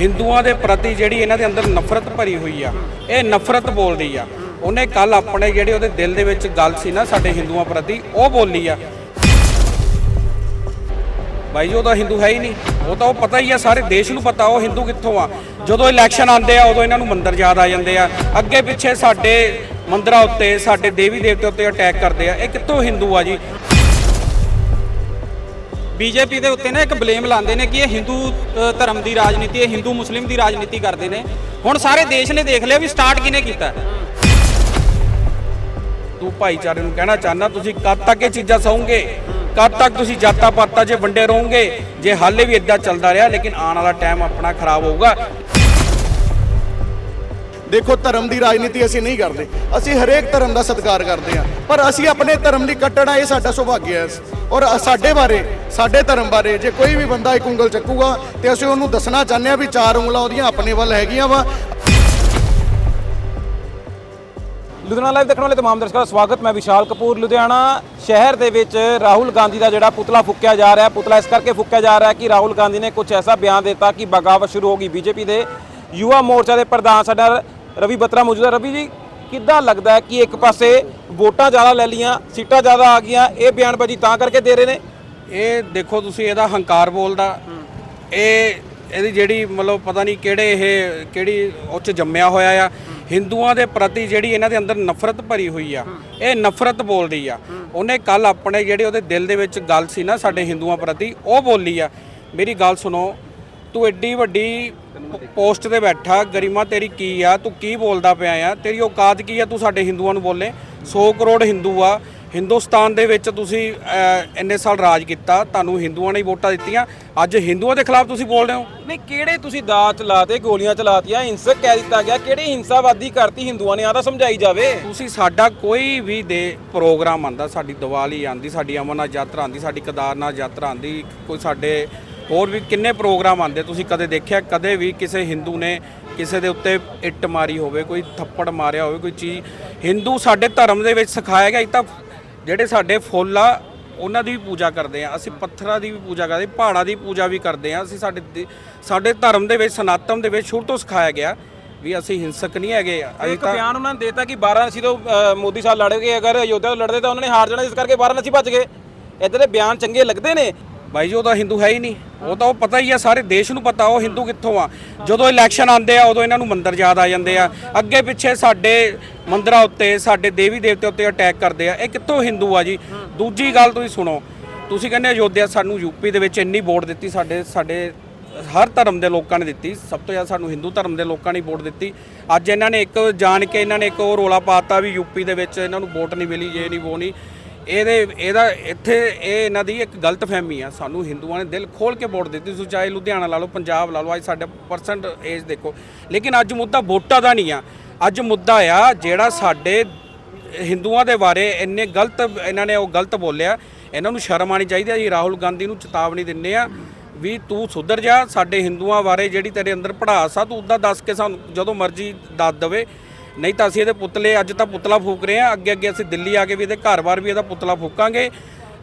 ਹਿੰਦੂਆਂ ਦੇ ਪ੍ਰਤੀ ਜਿਹੜੀ ਇਹਨਾਂ ਦੇ ਅੰਦਰ ਨਫ਼ਰਤ ਭਰੀ ਹੋਈ ਆ, ਇਹ ਨਫ਼ਰਤ ਬੋਲਦੀ ਆ। ਉਹਨੇ ਕੱਲ ਆਪਣੇ ਜਿਹੜੇ ਉਹਦੇ ਦਿਲ ਦੇ ਵਿੱਚ ਗੱਲ ਸੀ ਨਾ ਸਾਡੇ ਹਿੰਦੂਆਂ ਪ੍ਰਤੀ, ਉਹ ਬੋਲੀ ਆ। ਬਾਈ ਜੀ, ਉਹ ਤਾਂ ਹਿੰਦੂ ਹੈ ਹੀ ਨਹੀਂ। ਉਹ ਤਾਂ ਉਹ ਪਤਾ ਹੀ ਆ, ਸਾਰੇ ਦੇਸ਼ ਨੂੰ ਪਤਾ ਉਹ ਹਿੰਦੂ ਕਿੱਥੋਂ ਆ। ਜਦੋਂ ਇਲੈਕਸ਼ਨ ਆਉਂਦੇ ਆ, ਉਦੋਂ ਇਹਨਾਂ ਨੂੰ ਮੰਦਰ ਯਾਦ ਆ ਜਾਂਦੇ ਆ। ਅੱਗੇ ਪਿੱਛੇ ਸਾਡੇ ਮੰਦਰਾਂ ਉੱਤੇ, ਸਾਡੇ ਦੇਵੀ ਦੇਵਤੇ ਉੱਤੇ ਅਟੈਕ ਕਰਦੇ ਆ। ਇਹ ਕਿੱਥੋਂ ਹਿੰਦੂ ਆ ਜੀ? ਬੀਜੇਪੀ ਦੇ ਉੱਤੇ ਨਾ ਇੱਕ ਬਲੇਮ ਲਾਉਂਦੇ ਨੇ ਕਿ ਇਹ ਹਿੰਦੂ ਧਰਮ ਦੀ ਰਾਜਨੀਤੀ ਹੈ ਹਿੰਦੂ ਮੁਸਲਿਮ ਦੀ ਰਾਜਨੀਤੀ ਕਰਦੇ ਨੇ। ਹੁਣ ਸਾਰੇ ਦੇਸ਼ ਨੇ ਦੇਖ ਲਿਆ ਵੀ ਸਟਾਰਟ ਕਿਹਨੇ ਕੀਤਾ। ਤੂੰ ਭਾਈਚਾਰੇ ਨੂੰ ਕਹਿਣਾ ਚਾਹਨਾ ਤੁਸੀਂ ਕਦ ਤੱਕ ਇਹ ਚੀਜ਼ਾਂ ਸਹੋਗੇ? ਕਦ ਤੱਕ ਤੁਸੀਂ ਜਾਤਾਂ ਪਾਤਾਂ 'ਚ ਵੰਡੇ ਰਹੋਗੇ? ਜੇ ਹਾਲੇ ਵੀ ਇਦਾਂ ਚੱਲਦਾ ਰਿਹਾ, ਲੇਕਿਨ ਆਉਣ ਵਾਲਾ ਟਾਈਮ ਆਪਣਾ ਖਰਾਬ ਹੋਊਗਾ। ਦੇਖੋ ਧਰਮ ਦੀ ਰਾਜਨੀਤੀ ਅਸੀਂ ਨਹੀਂ ਕਰਦੇ। ਅਸੀਂ ਹਰੇਕ ਧਰਮ ਦਾ ਸਤਿਕਾਰ ਕਰਦੇ ਹਾਂ। ਪਰ ਅਸੀਂ ਆਪਣੇ ਧਰਮ ਦੀ ਕੱਟਣਾ ਇਹ ਸਾਡਾ ਸੁਭਾਗਿਆ ਹੈ ਔਰ ਸਾਡੇ ਬਾਰੇ, ਸਾਡੇ ਧਰਮ ਬਾਰੇ ਜੇ ਕੋਈ ਵੀ ਬੰਦਾ ਇੱਕ ਉਂਗਲ ਚੱਕੂਗਾ ਤੇ ਅਸੀਂ ਉਹਨੂੰ ਦੱਸਣਾ ਚਾਹੁੰਦੇ ਹਾਂ ਵੀ ਚਾਰ ਉਂਗਲਾਂ ਉਹਦੀਆਂ ਆਪਣੇ ਵੱਲ ਹੈਗੀਆਂ ਵਾ। ਲੁਧਿਆਣਾ ਲਾਈਵ ਦੇਖਣ ਵਾਲੇ ਤਮਾਮ ਦਰਸ਼ਕਾਂ ਦਾ ਸਵਾਗਤ। ਮੈਂ ਵਿਸ਼ਾਲ ਕਪੂਰ। ਲੁਧਿਆਣਾ ਸ਼ਹਿਰ ਦੇ ਵਿੱਚ ਰਾਹੁਲ ਗਾਂਧੀ ਦਾ ਜਿਹੜਾ ਪੁਤਲਾ ਫੁੱਕਿਆ ਜਾ ਰਿਹਾ, ਪੁਤਲਾ ਇਸ ਕਰਕੇ ਫੁੱਕਿਆ ਜਾ ਰਿਹਾ ਕਿ ਰਾਹੁਲ ਗਾਂਧੀ ਨੇ ਕੁਝ ਐਸਾ ਬਿਆਨ ਦਿੱਤਾ ਕਿ ਬਗਾਵਤ ਸ਼ੁਰੂ ਹੋ ਗਈ ਬੀਜੇਪੀ ਦੇ। ਯੁਵਾ ਮੋਰਚਾ ਦੇ ਪ੍ਰਧਾਨ ਸਾਡਾ ਰਵੀ ਬਤਰਾ ਮੌਜੂਦ ਰਵੀ ਜੀ, ਕਿੱਦਾਂ ਲੱਗਦਾ ਕਿ ਇੱਕ ਪਾਸੇ ਵੋਟਾਂ ਜ਼ਿਆਦਾ ਲੈ ਲੀਆਂ ਸੀਟਾਂ ਜ਼ਿਆਦਾ ਆ ਗਈਆਂ, ਇਹ ਬਿਆਨਬਾਜ਼ੀ ਤਾਂ ਕਰਕੇ ਦੇ ਰਹੇ ਨੇ? ਇਹ ਦੇਖੋ ਤੁਸੀਂ ਇਹਦਾ ਹੰਕਾਰ ਬੋਲਦਾ। ਇਹ ਇਹਦੀ ਜਿਹੜੀ ਮਤਲਬ ਪਤਾ ਨਹੀਂ ਕਿਹੜੇ ਇਹ ਕਿਹੜੀ ਉਹ ਚ ਜੰਮਿਆ ਹੋਇਆ ਆ। ਹਿੰਦੂਆਂ ਦੇ ਪ੍ਰਤੀ ਜਿਹੜੀ ਇਹਨਾਂ ਦੇ ਅੰਦਰ ਨਫ਼ਰਤ ਭਰੀ ਹੋਈ ਆ, ਇਹ ਨਫ਼ਰਤ ਬੋਲ ਰਹੀ ਆ। ਉਹਨੇ ਕੱਲ ਆਪਣੇ ਜਿਹੜੇ ਉਹਦੇ ਦਿਲ ਦੇ ਵਿੱਚ ਗੱਲ ਸੀ ਨਾ ਸਾਡੇ ਹਿੰਦੂਆਂ ਪ੍ਰਤੀ, ਉਹ ਬੋਲੀ ਆ। ਮੇਰੀ ਗੱਲ ਸੁਣੋ ਤੂੰ ਐਡੀ ਵੱਡੀ ਪੋਸਟ ਤੇ ਬੈਠਾ ਗਰਿਮਾ ਤੇਰੀ ਕੀ ਆ? ਤੂੰ ਕੀ ਬੋਲਦਾ ਪਿਆ ਆ? ਤੇਰੀ ਔਕਾਤ ਕੀ ਆ? ਤੂੰ ਸਾਡੇ ਹਿੰਦੂਆਂ ਨੂੰ ਬੋਲੇ। 100 ਕਰੋੜ ਹਿੰਦੂ ਆ। ਹਿੰਦੁਸਤਾਨ ਦੇ ਵਿੱਚ ਤੁਸੀਂ ਇੰਨੇ ਸਾਲ ਰਾਜ ਕੀਤਾ ਤੁਹਾਨੂੰ ਹਿੰਦੂਆਂ ਨੇ ਹੀ ਵੋਟਾਂ ਦਿੱਤੀਆਂ। ਅੱਜ ਹਿੰਦੂਆਂ ਦੇ ਖਿਲਾਫ ਤੁਸੀਂ ਬੋਲ ਰਹੇ ਹੋ? ਨਹੀਂ ਕਿਹੜੇ ਤੁਸੀਂ ਦਾਅ ਚਲਾਤੇ ਗੋਲੀਆਂ ਚਲਾਤੀਆਂ? ਹਿੰਸਕ ਕਹਿ ਦਿੱਤਾ ਗਿਆ। ਕਿਹੜੀ ਹਿੰਸਾਵਾਦੀ ਕਰਤੀ ਹਿੰਦੂਆਂ ਨੇ? ਆ ਤਾਂ ਸਮਝਾਈ ਜਾਵੇ। ਤੁਸੀਂ ਸਾਡਾ ਕੋਈ ਵੀ ਦੇ ਪ੍ਰੋਗਰਾਮ ਆਂਦਾ ਸਾਡੀ ਦੀਵਾਲੀ ਆਂਦੀ ਸਾਡੀ ਅਮਰਨਾਥ ਯਾਤਰਾ ਆਂਦੀ ਸਾਡੀ ਕੇਦਾਰਨਾਥ ਯਾਤਰਾ ਆਂਦੀ ਕੋਈ ਸਾਡੇ ਹੋਰ ਵੀ ਕਿੰਨੇ ਪ੍ਰੋਗਰਾਮ ਆਂਦੇ ਤੁਸੀਂ ਕਦੇ ਦੇਖਿਆ ਕਦੇ ਵੀ ਕਿਸੇ ਹਿੰਦੂ ਨੇ ਕਿਸੇ ਦੇ ਉੱਤੇ ਇੱਟ ਮਾਰੀ ਹੋਵੇ ਕੋਈ ਥੱਪੜ ਮਾਰਿਆ ਹੋਵੇ ਕੋਈ ਚੀਜ਼? ਹਿੰਦੂ ਸਾਡੇ ਧਰਮ ਦੇ ਵਿੱਚ ਸਿਖਾਇਆ ਗਿਆ ਇਹ ਤਾਂ ਜਿਹੜੇ ਸਾਡੇ ਫੁੱਲ ਆ ਉਹਨਾਂ ਦੀ ਵੀ ਪੂਜਾ ਕਰਦੇ ਆ। ਅਸੀਂ ਪੱਥਰਾਂ ਦੀ ਵੀ ਪੂਜਾ ਕਰਦੇ ਪਹਾੜਾਂ ਦੀ ਪੂਜਾ ਵੀ ਕਰਦੇ ਆ। ਅਸੀਂ ਸਾਡੇ ਸਾਡੇ ਧਰਮ ਦੇ ਵਿੱਚ ਸਨਾਤਨ ਦੇ ਵਿੱਚ ਸ਼ੁਰੂ ਤੋਂ ਸਿਖਾਇਆ ਗਿਆ ਵੀ ਅਸੀਂ ਹਿੰਸਕ ਨਹੀਂ ਹੈਗੇ ਅਸੀਂ ਇੱਕ ਬਿਆਨ ਉਹਨਾਂ ਨੇ ਦੇਤਾ ਕਿ ਵਾਰਾਣਸੀ ਤੋਂ ਅ, ਮੋਦੀ ਸਾਹਿਬ ਲੜਗੇ ਅਗਰ ਅਯੋਧਿਆ ਤੋਂ ਲੜਦੇ ਤਾਂ ਉਹਨਾਂ ਨੇ ਹਾਰ ਜਾਣਾ ਇਸ ਕਰਕੇ ਵਾਰਾਣਸੀ ਭੱਜ ਗਏ। ਇਦਾਂ ਦੇ ਬਿਆਨ ਚੰਗੇ ਲੱਗਦੇ ਨੇ? ਬਾਈ ਜੀ, ਉਹ ਤਾਂ ਹਿੰਦੂ ਹੈ ਹੀ ਨਹੀਂ। ਉਹ ਤਾਂ ਉਹ ਪਤਾ ਹੀ ਆ, ਸਾਰੇ ਦੇਸ਼ ਨੂੰ ਪਤਾ ਉਹ ਹਿੰਦੂ ਕਿੱਥੋਂ ਆ। ਜਦੋਂ ਇਲੈਕਸ਼ਨ ਆਉਂਦੇ ਆ, ਉਦੋਂ ਇਹਨਾਂ ਨੂੰ ਮੰਦਰ ਯਾਦ ਆ ਜਾਂਦੇ ਆ। ਅੱਗੇ ਪਿੱਛੇ ਸਾਡੇ ਮੰਦਰਾਂ ਉੱਤੇ, ਸਾਡੇ ਦੇਵੀ ਦੇਵਤੇ ਉੱਤੇ ਅਟੈਕ ਕਰਦੇ ਆ। ਇਹ ਕਿੱਥੋਂ ਹਿੰਦੂ ਆ ਜੀ? ਦੂਜੀ ਗੱਲ ਤੁਸੀਂ ਸੁਣੋ। ਤੁਸੀਂ ਕਹਿੰਦੇ ਅਯੋਧਿਆ ਸਾਨੂੰ ਯੂਪੀ ਦੇ ਵਿੱਚ ਇੰਨੀ ਵੋਟ ਦਿੱਤੀ, ਸਾਡੇ ਸਾਡੇ ਹਰ ਧਰਮ ਦੇ ਲੋਕਾਂ ਨੇ ਦਿੱਤੀ। ਸਭ ਤੋਂ ਜ਼ਿਆਦਾ ਸਾਨੂੰ ਹਿੰਦੂ ਧਰਮ ਦੇ ਲੋਕਾਂ ਨੇ ਵੋਟ ਦਿੱਤੀ। ਅੱਜ ਇਹਨਾਂ ਨੇ ਇੱਕ ਜਾਣ ਕੇ ਇਹਨਾਂ ਨੇ ਇੱਕ ਉਹ ਰੋਲਾ ਪਾਤਾ ਵੀ ਯੂਪੀ ਦੇ ਵਿੱਚ ਇਹਨਾਂ ਨੂੰ ਵੋਟ ਨਹੀਂ ਮਿਲੀ ਜੇ ਨਹੀਂ, ਉਹ ਨਹੀਂ। ਇਹਦੇ, ਇਹਦਾ ਇੱਥੇ ਇਹ ਇਹਨਾਂ ਦੀ ਇੱਕ ਗਲਤ ਫਹਿਮੀ ਆ। ਸਾਨੂੰ ਹਿੰਦੂਆਂ ਨੇ ਦਿਲ ਖੋਲ ਕੇ ਵੋਟ ਦਿੱਤੀ ਤੁਸੀਂ ਚਾਹੇ ਲੁਧਿਆਣਾ ਲਾ ਲਓ, ਪੰਜਾਬ ਲਾ ਲਓ, ਅੱਜ ਸਾਡਾ ਪਰਸੈਂਟ ਏਜ ਦੇਖੋ। ਲੇਕਿਨ ਅੱਜ ਮੁੱਦਾ ਵੋਟਾਂ ਦਾ ਨਹੀਂ ਆ। ਅੱਜ ਮੁੱਦਾ ਆ ਜਿਹੜਾ ਸਾਡੇ ਹਿੰਦੂਆਂ ਦੇ ਬਾਰੇ ਇੰਨੇ ਗਲਤ, ਇਹਨਾਂ ਨੇ ਉਹ ਗਲਤ ਬੋਲਿਆ। ਇਹਨਾਂ ਨੂੰ ਸ਼ਰਮ ਆਣੀ ਚਾਹੀਦੀ ਆ ਜੀ। ਰਾਹੁਲ ਗਾਂਧੀ ਨੂੰ ਚੇਤਾਵਨੀ ਦਿੰਨੇ ਆ ਵੀ ਤੂੰ ਸੁਧਰ ਜਾ। ਸਾਡੇ ਹਿੰਦੂਆਂ ਬਾਰੇ ਜਿਹੜੀ ਤੇਰੇ ਅੰਦਰ ਪੜਾਸ ਆ, ਤੂੰ ਉਦਾਂ ਦੱਸ ਕੇ ਸਾਨੂੰ ਜਦੋਂ ਮਰਜ਼ੀ ਦੱਸ ਦੇਵੇ। ਨਹੀਂ ਤਾਂ ਅਸੀਂ ਇਹਦੇ ਪੁਤਲੇ ਅੱਜ ਤਾਂ ਪੁਤਲਾ ਫੂਕ ਰਹੇ ਆ ਅੱਗੇ ਅੱਗੇ ਅਸੀਂ ਦਿੱਲੀ ਆ ਕੇ ਵੀ ਇਹਦੇ ਘਰ-ਬਾਰ ਵੀ ਇਹਦਾ ਪੁਤਲਾ ਫੂਕਾਂਗੇ।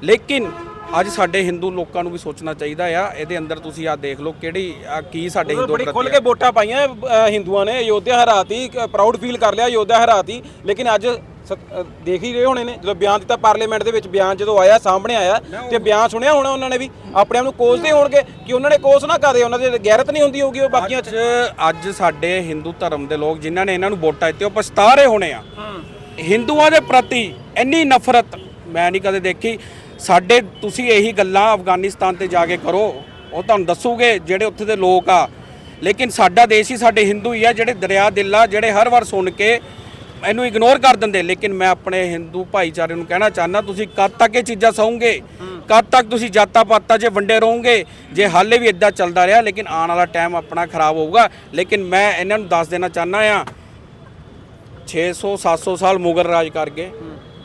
ਲੇਕਿਨ ਅੱਜ ਸਾਡੇ ਹਿੰਦੂ ਲੋਕਾਂ ਨੂੰ ਵੀ ਸੋਚਣਾ ਚਾਹੀਦਾ ਆ। ਇਹਦੇ ਅੰਦਰ ਤੁਸੀਂ ਆ ਦੇਖ ਲਓ ਕਿਹੜੀ ਕੀ ਸਾਡੇ ਹਿੰਦੂ ਬੜੀ ਖੁੱਲ ਕੇ ਵੋਟਾਂ ਪਾਈਆਂ ਅ, ਹਿੰਦੂਆਂ ਨੇ। ਅਯੋਧਿਆ ਹਰਾਤੀ ਪ੍ਰਾਊਡ ਫੀਲ ਕਰ ਲਿਆ ਅਯੋਧਿਆ ਹਰਾਤੀ। ਲੇਕਿਨ ਅੱਜ ਦੇਖ ਹੀ ਰਹੇ ਹੋਣੇ ਨੇ। ਜਦੋਂ ਬਿਆਨ ਦਿੱਤਾ ਪਾਰਲੀਮੈਂਟ ਦੇ ਵਿੱਚ ਬਿਆਨ ਜਦੋਂ ਆਇਆ ਸਾਹਮਣੇ ਆਇਆ ਤੇ ਬਿਆਨ ਸੁਣਿਆ ਹੋਣਾ ਉਹਨਾਂ ਨੇ ਵੀ ਆਪਣੇ ਆਪ ਨੂੰ ਕੋਸਦੇ ਹੋਣਗੇ ਕਿ ਉਹਨਾਂ ਨੇ ਕੋਸ ਨਾ ਕਰੇ ਉਹਨਾਂ ਦੇ ਗੈਰਤ ਨਹੀਂ ਹੁੰਦੀ ਹੋਊਗੀ ਉਹ ਬਾਕੀਆਂ 'ਚ। ਅੱਜ ਅੱਜ ਸਾਡੇ ਹਿੰਦੂ ਧਰਮ ਦੇ ਲੋਕ ਜਿਨ੍ਹਾਂ ਨੇ ਇਹਨਾਂ ਨੂੰ ਵੋਟਾਂ ਦਿੱਤੀਆਂ ਉਹ ਪਛਤਾ ਰਹੇ ਹੋਣੇ ਆ। ਹਿੰਦੂਆਂ ਦੇ ਪ੍ਰਤੀ ਇੰਨੀ ਨਫ਼ਰਤ ਮੈਂ ਨਹੀਂ ਕਦੇ ਦੇਖੀ। ਸਾਡੇ ਤੁਸੀਂ ਇਹੀ ਗੱਲਾਂ ਅਫਗਾਨਿਸਤਾਨ ਤੇ ਜਾ ਕੇ ਕਰੋ ਉਹ ਤੁਹਾਨੂੰ ਦੱਸੂਗੇ ਜਿਹੜੇ ਉੱਥੇ ਦੇ ਲੋਕ ਆ। ਲੇਕਿਨ ਸਾਡਾ ਦੇਸ਼ ਹੀ ਸਾਡੇ ਹਿੰਦੂ ਹੀ ਆ ਜਿਹੜੇ ਦਰਿਆ ਦਿਲ ਆ ਜਿਹੜੇ ਹਰ ਵਾਰ ਸੁਣ ਕੇ ਇਹਨੂੰ ਇਗਨੋਰ ਕਰ ਦਿੰਦੇ, ਲੇਕਿਨ ਮੈਂ ਆਪਣੇ ਹਿੰਦੂ ਭਾਈਚਾਰੇ ਨੂੰ ਕਹਿਣਾ ਚਾਹੁੰਦਾ, ਤੁਸੀਂ ਕਦ ਤੱਕ ਇਹ ਚੀਜ਼ਾਂ ਸਹੋਗੇ? ਕਦ ਤੱਕ ਤੁਸੀਂ ਜਾਤਾਂ ਪਾਤਾਂ 'ਚ ਵੰਡੇ ਰਹੋਗੇ? ਜੇ ਹਾਲੇ ਵੀ ਇਦਾਂ ਚੱਲਦਾ ਰਿਹਾ, ਲੇਕਿਨ ਆਉਣ ਵਾਲਾ ਟਾਈਮ ਆਪਣਾ ਖਰਾਬ ਹੋਊਗਾ। ਲੇਕਿਨ ਮੈਂ ਇਹਨਾਂ ਨੂੰ ਦੱਸ ਦੇਣਾ ਚਾਹੁੰਦਾ ਆ 600 700 ਸਾਲ ਮੁਗਲ ਰਾਜ ਕਰ ਗਏ।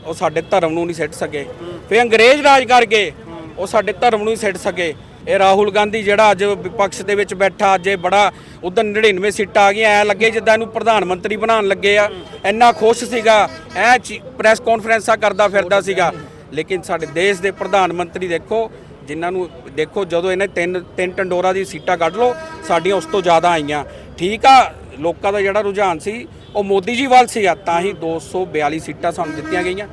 ਉਹ ਸਾਡੇ ਧਰਮ ਨੂੰ ਨਹੀਂ ਸਿੱਟ ਸਕੇ। ਫਿਰ ਅੰਗਰੇਜ਼ ਰਾਜ ਕਰ ਗਏ। ਉਹ ਸਾਡੇ ਧਰਮ ਨੂੰ ਹੀ ਸਿੱਟ ਸਕੇ। ਇਹ ਰਾਹੁਲ ਗਾਂਧੀ ਜਿਹੜਾ ਅੱਜ ਵਿਪਕਸ਼ ਦੇ ਵਿੱਚ ਬੈਠਾ, ਅੱਜ ਇਹ ਬੜਾ ਉਦੋਂ 99 ਸੀਟਾਂ ਆ ਗਈਆਂ, ਐ ਲੱਗੇ ਜਿੱਦਾਂ ਇਹਨੂੰ ਪ੍ਰਧਾਨ ਮੰਤਰੀ ਬਣਾਉਣ ਲੱਗੇ ਆ। ਇੰਨਾ ਖੁਸ਼ ਸੀਗਾ, ਐ ਪ੍ਰੈਸ ਕਾਨਫਰੰਸਾਂ ਕਰਦਾ ਫਿਰਦਾ ਸੀਗਾ। ਲੇਕਿਨ ਸਾਡੇ ਦੇਸ਼ ਦੇ ਪ੍ਰਧਾਨ ਮੰਤਰੀ ਦੇਖੋ, ਜਿਨ੍ਹਾਂ ਨੂੰ ਦੇਖੋ ਜਦੋਂ ਇਹਨੇ ਤਿੰਨ ਤਿੰਨ ਟੰਡੋਰਾ ਦੀ ਸੀਟਾਂ ਕੱਢ ਲਓ, ਸਾਡੀਆਂ ਉਸ ਤੋਂ ਜ਼ਿਆਦਾ ਆਈਆਂ। ਠੀਕ ਆ, ਲੋਕਾਂ ਦਾ ਜਿਹੜਾ ਰੁਝਾਨ ਸੀ, ਉਹ ਮੋਦੀ ਜੀ ਵੱਲ ਸੀਗਾ ਤਾਂ ਹੀ 242 ਸੀਟਾਂ ਸਾਨੂੰ ਦਿੱਤੀਆਂ ਗਈਆਂ।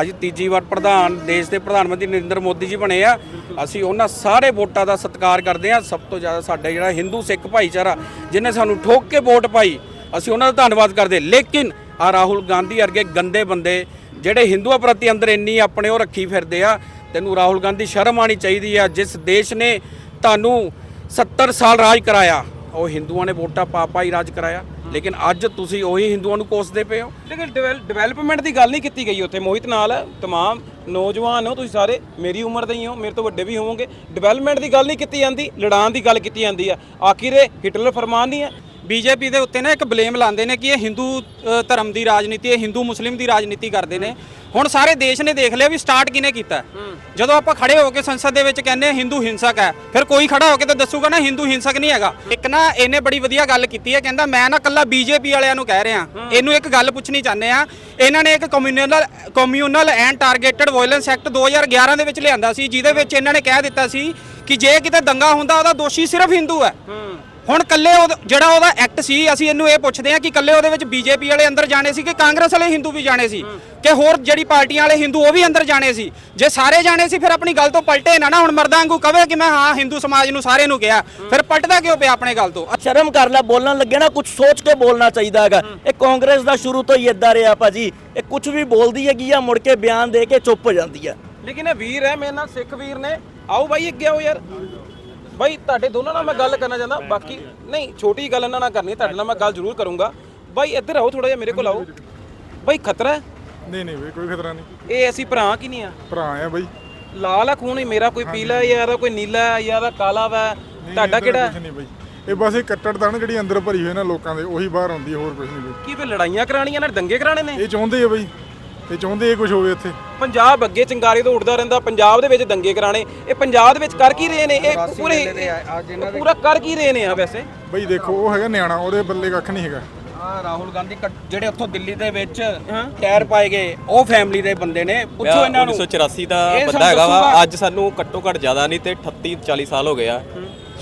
ਅੱਜ ਤੀਜੀ ਵਾਰ ਪ੍ਰਧਾਨ, ਦੇਸ਼ ਦੇ ਪ੍ਰਧਾਨ ਮੰਤਰੀ ਨਰਿੰਦਰ ਮੋਦੀ ਜੀ ਬਣੇ ਆ। ਅਸੀਂ ਉਹਨਾਂ ਸਾਰੇ ਵੋਟਾਂ ਦਾ ਸਤਿਕਾਰ ਕਰਦੇ ਆ ਸਭ ਤੋਂ ਜ਼ਿਆਦਾ ਸਾਡਾ ਜਿਹੜਾ ਹਿੰਦੂ ਸਿੱਖ ਭਾਈਚਾਰਾ ਜਿਨੇ ਸਾਨੂੰ ਠੋਕ ਕੇ ਵੋਟ ਪਾਈ, ਅਸੀਂ ਉਹਨਾਂ ਦਾ ਧੰਨਵਾਦ ਕਰਦੇ। ਲੇਕਿਨ ਆ ਰਾਹੁਲ ਗਾਂਧੀ ਵਰਗੇ ਗੰਦੇ ਬੰਦੇ, ਜਿਹੜੇ ਹਿੰਦੂਆਂ ਪ੍ਰਤੀ ਅੰਦਰ ਇੰਨੀ ਆਪਣੇ ਉਹ ਰੱਖੀ ਫਿਰਦੇ ਆ, ਤੈਨੂੰ ਰਾਹੁਲ ਗਾਂਧੀ ਸ਼ਰਮ ਆਣੀ ਚਾਹੀਦੀ ਆ। ਜਿਸ ਦੇਸ਼ ਨੇ ਤੁਹਾਨੂੰ 70 ਸਾਲ ਰਾਜ ਕਰਾਇਆ, ਉਹ ਹਿੰਦੂਆਂ ਨੇ ਵੋਟਾਂ ਪਾ ਪਾ ਹੀ ਰਾਜ ਕਰਾਇਆ। ਲੇਕਿਨ ਅੱਜ ਤੁਸੀਂ ਉਹੀ ਹਿੰਦੂਆਂ ਨੂੰ ਕੋਸਦੇ ਪਏ ਹੋ ਲੇਕਿਨ ਡਿਵੈਲਪਮੈਂਟ ਦੀ ਗੱਲ ਨਹੀਂ ਕੀਤੀ ਗਈ ਉੱਥੇ ਮੋਹਿਤ ਨਾਲ तमाम ਨੌਜਵਾਨ ਹੋ ਤੁਸੀਂ ਸਾਰੇ ਮੇਰੀ ਉਮਰ ਦੇ ਹੀ ਹੋ ਮੇਰੇ ਤੋਂ ਵੱਡੇ ਵੀ ਹੋਵੋਗੇ ਡਿਵੈਲਪਮੈਂਟ ਦੀ ਗੱਲ ਨਹੀਂ ਕੀਤੀ ਜਾਂਦੀ ਲੜਾਉਣ ਦੀ ਗੱਲ ਕੀਤੀ ਜਾਂਦੀ ਆ ਆਖਿਰ ਇਹ ਹਿਟਲਰ ਫਰਮਾਨ ਨਹੀਂ ਹੈ ਬੀਜੇਪੀ ਦੇ ਉੱਤੇ ਨਾ ਇੱਕ ਬਲੇਮ ਲਾਉਂਦੇ ਨੇ ਕਿ ਇਹ ਹਿੰਦੂ ਧਰਮ ਦੀ ਰਾਜਨੀਤੀ ਹੈ ਹਿੰਦੂ ਮੁਸਲਿਮ ਦੀ ਰਾਜਨੀਤੀ ਕਰਦੇ ਨੇ। ਹੁਣ ਸਾਰੇ ਦੇਸ਼ ਨੇ ਦੇਖ ਲਿਆ ਵੀ ਸਟਾਰਟ ਕਿਨੇ ਕੀਤਾ। ਜਦੋਂ ਆਪਾਂ ਖੜੇ ਹੋ ਕੇ ਸੰਸਦ ਦੇ ਵਿੱਚ ਕਹਿੰਦੇ ਹਿੰਦੂ ਹਿੰਸਕ ਹੈ ਫਿਰ ਕੋਈ ਖੜਾ ਹੋ ਕੇ ਤਾਂ ਦੱਸੂਗਾ ਨਾ ਹਿੰਦੂ ਹਿੰਸਕ ਨਹੀਂ ਹੈਗਾ। ਇੱਕ ਨਾ ਇਹਨੇ ਬੜੀ ਵਧੀਆ ਗੱਲ ਕੀਤੀ ਹੈ ਕਹਿੰਦਾ ਮੈਂ ਨਾ ਕੱਲਾ ਬੀਜੇਪੀ ਵਾਲਿਆਂ ਨੂੰ ਕਹਿ ਰਿਹਾ। ਇਹਨੂੰ ਇੱਕ ਗੱਲ ਪੁੱਛਣੀ ਚਾਹੁੰਦੇ ਆ ਇਹਨਾਂ ਨੇ ਇੱਕ communal communal and targeted violence act 2011 ਦੇ ਵਿੱਚ ਲਿਆਂਦਾ ਸੀ ਜਿਹਦੇ ਵਿੱਚ ਇਹਨਾਂ ਨੇ ਕਹਿ ਦਿੱਤਾ ਸੀ ਕਿ ਜੇ ਕਿਤੇ ਦੰਗਾ ਹੁੰਦਾ ਉਹਦਾ ਦੋਸ਼ੀ ਸਿਰਫ ਹਿੰਦੂ ਹੈ। ਹੁਣ ਕੱਲੇ ਉਹ ਜਿਹੜਾ ਉਹਦਾ ਐਕਟ ਸੀ ਅਸੀਂ ਇਹਨੂੰ ਇਹ ਪੁੱਛਦੇ ਹਾਂ ਕਿ ਕੱਲੇ ਉਹਦੇ ਵਿੱਚ ਬੀਜੇਪੀ ਵਾਲੇ ਅੰਦਰ ਜਾਣੇ ਸੀ ਕਿ ਕਾਂਗਰਸ ਵਾਲੇ ਹਿੰਦੂ ਵੀ ਜਾਣੇ ਸੀ? ਕਿ ਹੋਰ ਜਿਹੜੀ ਪਾਰਟੀਆਂ ਵਾਲੇ ਹਿੰਦੂ ਉਹ ਵੀ ਅੰਦਰ ਜਾਣੇ ਸੀ? ਜੇ ਸਾਰੇ ਜਾਣੇ ਸੀ ਫਿਰ ਆਪਣੀ ਗੱਲ ਤੋਂ ਪਲਟੇ ਨਾ ਨਾ ਹੁਣ ਮਰਦਾਂ ਵਾਂਗੂ ਕਵੇ ਕਿ ਮੈਂ ਹਾਂ ਹਿੰਦੂ ਸਮਾਜ ਨੂੰ ਸਾਰੇ ਨੂੰ ਕਿਹਾ। ਫਿਰ ਪਲਟਦਾ ਕਿਉਂ ਪਿਆ ਆਪਣੇ ਗੱਲ ਤੋਂ? ਸ਼ਰਮ ਕਰ ਲੈ ਬੋਲਣ ਲੱਗੇ ਨਾ ਕੁਝ ਸੋਚ ਕੇ ਬੋਲਣਾ ਚਾਹੀਦਾ ਹੈਗਾ। ਇਹ ਕਾਂਗਰਸ ਦਾ ਸ਼ੁਰੂ ਤੋਂ ਹੀ ਇਦਾਂ ਰਿਹਾ ਭਾਜੀ। ਇਹ ਕੁਝ ਵੀ ਬੋਲਦੀ ਹੈਗੀ ਆ ਮੁੜ ਕੇ ਬਿਆਨ ਦੇ ਕੇ ਚੁੱਪ ਹੋ ਜਾਂਦੀ ਆ। ਲੇਕਿਨ ਇਹ ਵੀਰ ਹੈ ਮੇਰੇ ਨਾਲ ਸਿੱਖ ਵੀਰ ਨੇ। ਆਓ ਬਾਈ ਅੱਗੇ ਆਓ ਯਾਰ। ਬਾਈ ਤੁਹਾਡੇ ਦੋਨਾਂ ਨਾਲ ਮੈਂ ਗੱਲ ਕਰਨਾ ਚਾਹੁੰਦਾ ਬਾਕੀ ਨਹੀਂ ਛੋਟੀ ਗੱਲ ਇਹਨਾਂ ਨਾਲ ਕਰਨੀ ਤੁਹਾਡੇ ਨਾਲ ਮੈਂ ਗੱਲ ਜ਼ਰੂਰ ਕਰੂੰਗਾ। ਬਾਈ ਇੱਧਰ ਆਓ ਥੋੜਾ ਜਿਹਾ ਮੇਰੇ ਕੋਲ ਆਓ। ਬਾਈ ਖਤਰਾ ਹੈ? ਨਹੀਂ ਨਹੀਂ ਬਈ ਕੋਈ ਖਤਰਾ ਨਹੀਂ। ਇਹ ਅਸੀਂ ਭਰਾ ਕੀ ਨਹੀਂ ਆ? ਭਰਾ ਆ ਬਈ। ਲਾਲ ਆ ਖੂਨ ਹੀ ਮੇਰਾ ਕੋਈ ਪੀਲਾ ਹੈ ਜਾਂ ਇਹਦਾ ਕੋਈ ਨੀਲਾ ਹੈ ਜਾਂ ਇਹਦਾ ਕਾਲਾ ਵਾ? ਤੁਹਾਡਾ ਕਿਹੜਾ ਕੁਝ ਨਹੀਂ ਬਈ। ਇਹ ਬਸ ਇਹ ਕੱਟੜਤਾ ਜਿਹੜੀ ਅੰਦਰ ਭਰੀ ਹੋਈ ਨਾ ਲੋਕਾਂ ਦੇ ਉਹੀ ਬਾਹਰ ਆਉਂਦੀ ਹੈ ਹੋਰ ਕੁਝ ਨਹੀਂ ਬਈ। ਕੀ ਫੇ ਲੜਾਈਆਂ ਕਰਾਣੀਆਂ ਨਾਲ ਦੰਗੇ ਕਰਾਣੇ ਨੇ? ਇਹ ਚਾਹੁੰਦੇ ਆ ਬਈ। ਇਹ ਚਾਹੁੰਦੇ ਇਹ ਕੁਝ ਹੋਵੇ ਇੱਥੇ? ਪੰਜਾਬ ਅੱਗੇ ਚਿੰਗਾਰੀ ਤੋਂ ਉੱਡਦਾ ਰਹਿੰਦਾ ਪੰਜਾਬ ਦੇ ਵਿੱਚ ਦੰਗੇ ਕਰਾਣੇ ਇਹ ਪੰਜਾਬ ਦੇ ਵਿੱਚ ਕਰ ਕੀ ਰਹੇ ਨੇ? ਇਹ ਪੂਰੇ ਪੂਰਾ ਕਰ ਕੀ ਰਹੇ ਨੇ ਆ ਵੈਸੇ? ਬਈ ਦੇਖੋ ਉਹ ਹੈਗਾ ਨਿਆਣਾ ਉਹਦੇ ਬੱਲੇ ਕੱਖ ਨਹੀਂ ਹੈਗਾ। ਆ ਰਾਹੁਲ ਗਾਂਧੀ ਜਿਹੜੇ ਉੱਥੋਂ ਦਿੱਲੀ ਦੇ ਵਿੱਚ ਟਾਇਰ ਪਾਏ ਗਏ ਉਹ ਫੈਮਿਲੀ ਦੇ ਬੰਦੇ ਨੇ ਪੁੱਛੋ ਇਹਨਾਂ ਨੂੰ। 1984 ਦਾ ਬੰਦਾ ਹੈਗਾ ਵਾ। ਅੱਜ ਸਾਨੂੰ ਘੱਟੋ ਘੱਟ ਜ਼ਿਆਦਾ ਨਹੀਂ ਤੇ 38 40 ਸਾਲ ਹੋ ਗਏ ਆ।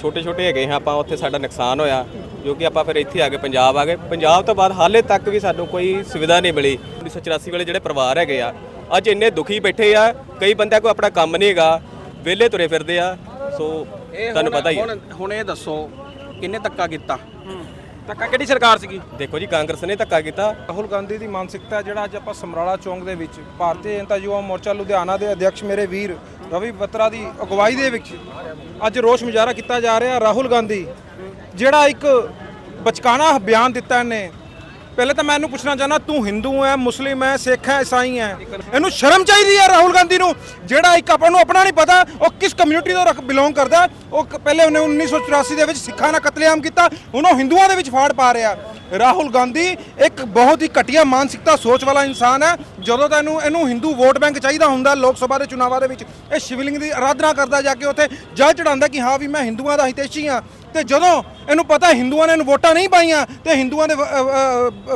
ਛੋਟੇ ਛੋਟੇ ਹੈਗੇ ਹਾਂ ਆਪਾਂ ਉੱਥੇ ਸਾਡਾ ਨੁਕਸਾਨ ਹੋਇਆ। ਜੋ ਕਿ ਆਪਾਂ ਫਿਰ ਇੱਥੇ ਆ ਕੇ ਪੰਜਾਬ ਆ ਗਏ। ਪੰਜਾਬ ਤੋਂ ਬਾਅਦ ਹਾਲੇ ਤੱਕ ਵੀ ਸਾਨੂੰ ਕੋਈ ਸੁਵਿਧਾ ਨਹੀਂ ਮਿਲੀ। 1984 ਵਾਲੇ ਜਿਹੜੇ ਪਰਿਵਾਰ ਹੈਗੇ ਆ ਅੱਜ ਇੰਨੇ ਦੁਖੀ ਬੈਠੇ ਆ ਕਈ ਬੰਦਿਆਂ ਕੋਲ ਆਪਣਾ ਕੰਮ ਨਹੀਂ ਹੈਗਾ ਵਿਹਲੇ ਤੁਰੇ ਫਿਰਦੇ ਆ। ਸੋ ਤੁਹਾਨੂੰ ਪਤਾ ਹੀ ਹੈ। ਹੁਣ ਹੁਣ ਇਹ ਦੱਸੋ ਕਿੰਨੇ ਧੱਕਾ ਕੀਤਾ? ਧੱਕਾ ਕਿਹੜੀ ਸਰਕਾਰ ਸੀਗੀ? ਦੇਖੋ ਜੀ ਕਾਂਗਰਸ ਨੇ ਧੱਕਾ ਕੀਤਾ। ਰਾਹੁਲ ਗਾਂਧੀ ਦੀ ਮਾਨਸਿਕਤਾ ਜਿਹੜਾ ਅੱਜ ਆਪਾਂ ਸਮਰਾਲਾ ਚੌਂਕ ਦੇ ਵਿੱਚ ਭਾਰਤੀ ਜਨਤਾ ਯੁਵਾ ਮੋਰਚਾ ਲੁਧਿਆਣਾ ਦੇ ਅਧਿਕਸ਼ ਮੇਰੇ ਵੀਰ ਰਵੀ ਬੱਤਰਾ ਦੀ ਅਗਵਾਈ ਦੇ ਵਿੱਚ ਅੱਜ ਰੋਸ ਮੁਜ਼ਾਹਰਾ ਕੀਤਾ ਜਾ ਰਿਹਾ। ਰਾਹੁਲ ਗਾਂਧੀ ਜਿਹੜਾ ਇੱਕ ਬਚਕਾਨਾ ਬਿਆਨ ਦਿੱਤਾ ਇਹਨੇ, ਪਹਿਲੇ ਤਾਂ ਮੈਂ ਇਹਨੂੰ ਪੁੱਛਣਾ ਚਾਹਨਾ ਤੂੰ ਹਿੰਦੂ ਹੈ ਮੁਸਲਿਮ ਹੈ ਸਿੱਖ ਹੈ ਈਸਾਈ ਹੈ ਇਹਨੂੰ ਸ਼ਰਮ ਚਾਹੀਦੀ ਹੈ ਰਾਹੁਲ ਗਾਂਧੀ ਨੂੰ? ਜਿਹੜਾ ਇੱਕ ਆਪਾਂ ਨੂੰ ਆਪਣਾ ਨਹੀਂ ਪਤਾ, ਉਹ ਕਿਸ ਕਮਿਊਨਿਟੀ ਤੋਂ ਰੱਖ ਬਿਲੋਂਗ ਕਰਦਾ? ਉਹ ਪਹਿਲੇ ਉਹਨੇ 1984 ਦੇ ਵਿੱਚ ਸਿੱਖਾਂ ਨਾਲ ਕਤਲੇਆਮ ਕੀਤਾ, ਹੁਣ ਉਹ ਹਿੰਦੂਆਂ ਦੇ ਵਿੱਚ ਫਾੜ ਪਾ ਰਿਹਾ। ਰਾਹੁਲ ਗਾਂਧੀ ਇੱਕ ਬਹੁਤ ਹੀ ਘਟੀਆ ਮਾਨਸਿਕਤਾ, ਸੋਚ ਵਾਲਾ ਇਨਸਾਨ ਹੈ ਜਦੋਂ ਤਾਂ ਇਹਨੂੰ ਇਹਨੂੰ ਹਿੰਦੂ ਵੋਟ ਬੈਂਕ ਚਾਹੀਦਾ ਹੁੰਦਾ ਲੋਕ ਸਭਾ ਦੇ ਚੁਣਾਵਾਂ ਦੇ ਵਿੱਚ, ਇਹ ਸ਼ਿਵਲਿੰਗ ਦੀ ਆਰਾਧਨਾ ਕਰਦਾ ਜਾ ਕੇ ਉੱਥੇ, ਜਲ ਚੜਾਉਂਦਾ ਕਿ ਹਾਂ ਵੀ ਮੈਂ ਹਿੰਦੂਆਂ ਦਾ ਹਿਤੈਸ਼ੀ ਹਾਂ। ਤੇ ਜਦੋਂ ਇਹਨੂੰ ਪਤਾ ਹਿੰਦੂਆਂ ਨੇ ਇਹਨੂੰ ਵੋਟਾਂ ਨਹੀਂ ਪਾਈਆਂ ਤੇ ਹਿੰਦੂਆਂ ਦੇ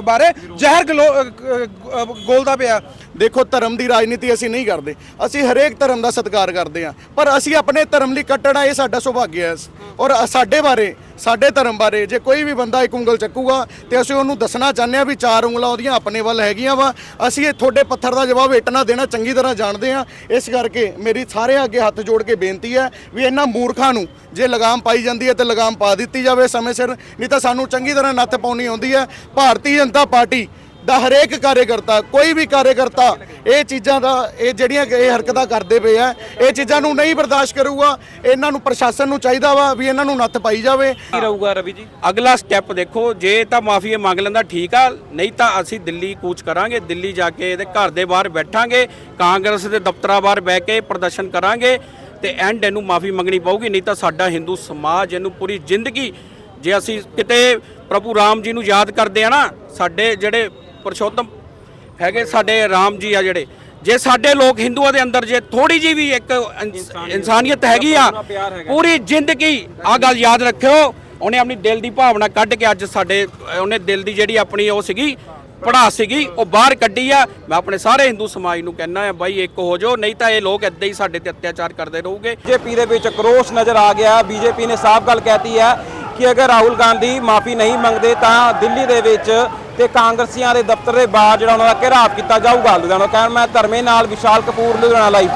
ਬਾਰੇ ਜ਼ਹਿਰ ਗਲੋ- ਅ, ਗੋਲਦਾ ਪਿਆ। ਦੇਖੋ ਧਰਮ ਦੀ ਰਾਜਨੀਤੀ ਅਸੀਂ ਨਹੀਂ ਕਰਦੇ। ਅਸੀਂ ਹਰੇਕ ਧਰਮ ਦਾ ਸਤਿਕਾਰ ਕਰਦੇ ਹਾਂ। ਪਰ ਅਸੀਂ ਆਪਣੇ ਧਰਮ ਲਈ ਕੱਟਣਾ ਇਹ ਸਾਡਾ ਸੁਭਾਗਿਆ ਹੈ। ਔਰ ਸਾਡੇ ਬਾਰੇ ਸਾਡੇ ਧਰਮ ਬਾਰੇ ਜੇ ਕੋਈ ਵੀ ਬੰਦਾ ਇੱਕ ਉਂਗਲ ਚੱਕੂਗਾ ਤੇ ਅਸੀਂ ਉਹਨੂੰ ਦੱਸਣਾ ਚਾਹੁੰਦੇ ਹਾਂ ਵੀ ਚਾਰ ਉਂਗਲਾਂ ਉਹਦੀਆਂ ਆਪਣੇ ਵੱਲ ਹੈਗੀਆਂ ਵਾ। ਅਸੀਂ ਇਹ ਤੁਹਾਡੇ ਪੱਥਰ ਦਾ ਜਵਾਬ ਇਟਣਾ ਦੇਣਾ ਚੰਗੀ ਤਰ੍ਹਾਂ ਜਾਣਦੇ ਹਾਂ। ਇਸ ਕਰਕੇ ਮੇਰੀ ਸਾਰੇ ਅੱਗੇ ਹੱਥ ਜੋੜ ਕੇ ਬੇਨਤੀ ਹੈ ਵੀ ਇਹਨਾਂ ਮੂਰਖਾਂ ਨੂੰ ਜੇ ਲਗਾਮ ਪਾਈ ਜਾਂਦੀ ਹੈ ਤੇ ਲਗਾਮ ਪਾ ਦਿੱਤੀ ਜਾਵੇ। ਸਮੇਂ ਸਿਰ, ਨਹੀਂ ਤਾਂ ਸਾਨੂੰ ਚੰਗੀ ਤਰ੍ਹਾਂ ਨੱਥ ਪਾਉਣੀ ਆਉਂਦੀ ਹੈ। ਭਾਰਤੀ ਜਨਤਾ ਪਾਰਟੀ ਦਾ ਹਰੇਕ ਕਾਰਜਕਰਤਾ, ਕੋਈ ਵੀ ਕਾਰਜਕਰਤਾ, ਇਹ ਚੀਜ਼ਾਂ ਦਾ, ਇਹ ਜਿਹੜੀਆਂ ਇਹ ਹਰਕਤਾਂ ਕਰਦੇ ਪਏ ਆ, ਇਹ ਚੀਜ਼ਾਂ ਨੂੰ ਨਹੀਂ ਬਰਦਾਸ਼ਤ ਕਰੂਗਾ। ਇਹਨਾਂ ਨੂੰ ਪ੍ਰਸ਼ਾਸਨ ਨੂੰ ਚਾਹੀਦਾ ਵਾ ਵੀ ਇਹਨਾਂ ਨੂੰ ਨੱਥ ਪਾਈ ਜਾਵੇ। ਕੀ ਰਹੂਗਾ ਰਵੀ ਜੀ? ਅਗਲਾ ਸਟੈਪ ਦੇਖੋ, ਜੇ ਤਾਂ ਮਾਫੀਏ ਮੰਗ ਲੈਂਦਾ, ਠੀਕ ਆ, ਨਹੀਂ ਤਾਂ ਅਸੀਂ ਦਿੱਲੀ ਕੂਚ ਕਰਾਂਗੇ, ਦਿੱਲੀ ਜਾ ਕੇ ਇਹਦੇ ਘਰ ਦੇ ਬਾਹਰ ਬੈਠਾਂਗੇ, ਕਾਂਗਰਸ ਦੇ ਦਫ਼ਤਰਾਂ ਬਾਹਰ ਬਹਿ ਕੇ ਪ੍ਰਦਰਸ਼ਨ ਕਰਾਂਗੇ। ਤੇ ਐਂਡ ਇਹਨੂੰ ਮਾਫੀ ਮੰਗਣੀ ਪਊਗੀ ਨਹੀਂ ਤਾਂ ਸਾਡਾ ਹਿੰਦੂ ਸਮਾਜ ਇਹਨੂੰ ਪੂਰੀ ਜ਼ਿੰਦਗੀ ਜੇ ਅਸੀਂ ਕਿਤੇ ਪ੍ਰਭੂ ਰਾਮ ਜੀ ਨੂੰ ਯਾਦ ਕਰਦੇ ਆ ਨਾ ਸਾਡੇ ਜਿਹੜੇ ਪਰਸ਼ੋਤਮ ਹੈਗੇ ਸਾਡੇ ਰਾਮ ਜੀ ਆ ਜਿਹੜੇ ਜੇ ਸਾਡੇ ਲੋਕ ਹਿੰਦੂਆਂ ਦੇ ਅੰਦਰ ਜੇ ਥੋੜੀ ਜੀ ਵੀ ਇੱਕ ਇਨਸ- ਇਨਸਾਨੀਅਤ ਹੈਗੀ ਆ ਪੂਰੀ ਜ਼ਿੰਦਗੀ ਆ ਗੱਲ ਯਾਦ ਰੱਖਿਓ। ਉਹਨੇ ਆਪਣੀ ਦਿਲ ਦੀ ਭਾਵਨਾ ਕੱਢ ਕੇ ਅੱਜ ਸਾਡੇ ਉਹਨੇ ਦਿਲ ਦੀ ਜਿਹੜੀ ਆਪਣੀ ਉਹ ਸੀਗੀ ਪੜਾ ਸੀਗੀ, ਉਹ ਬਾਹਰ ਕੱਢੀ ਆ। ਮੈਂ ਆਪਣੇ ਸਾਰੇ ਹਿੰਦੂ ਸਮਾਜ ਨੂੰ ਕਹਿਣਾ ਆ, ਬਾਈ, ਇੱਕ ਹੋ ਜਾਓ, ਨਹੀਂ ਤਾਂ ਇਹ ਲੋਕ ਏਦਾਂ ਹੀ ਸਾਡੇ ਤੇ ਅਤਿਆਚਾਰ ਕਰਦੇ ਰਹੋਗੇ। ਬੀਜੇਪੀ ਦੇ ਵਿੱਚ ਕਰੋਸ਼ ਨਜ਼ਰ ਆ ਗਿਆ। ਬੀਜੇਪੀ ਨੇ ਸਾਫ਼ ਗੱਲ ਕਹਿਤੀ ਹੈ ਕਿ ਅਗਰ ਰਾਹੁਲ ਗਾਂਧੀ ਮਾਫੀ ਨਹੀਂ ਮੰਗਦੇ ਤਾਂ ਦਿੱਲੀ ਦੇ ਵਿੱਚ ਤੇ ਕਾਂਗਰਸੀਆਂ ਦੇ ਦਫ਼ਤਰ ਦੇ ਬਾਹਰ ਜਿਹੜਾ ਉਹਨਾਂ ਦਾ ਘੇਰਾਵ ਕੀਤਾ ਜਾਊਗਾ। ਲੁਧਿਆਣਾ ਕਹਿਣ ਮੈਂ ਧਰਮੇ ਨਾਲ ਵਿਸ਼ਾਲ ਕਪੂਰ, ਲੁਧਿਆਣਾ ਲਾਈਵ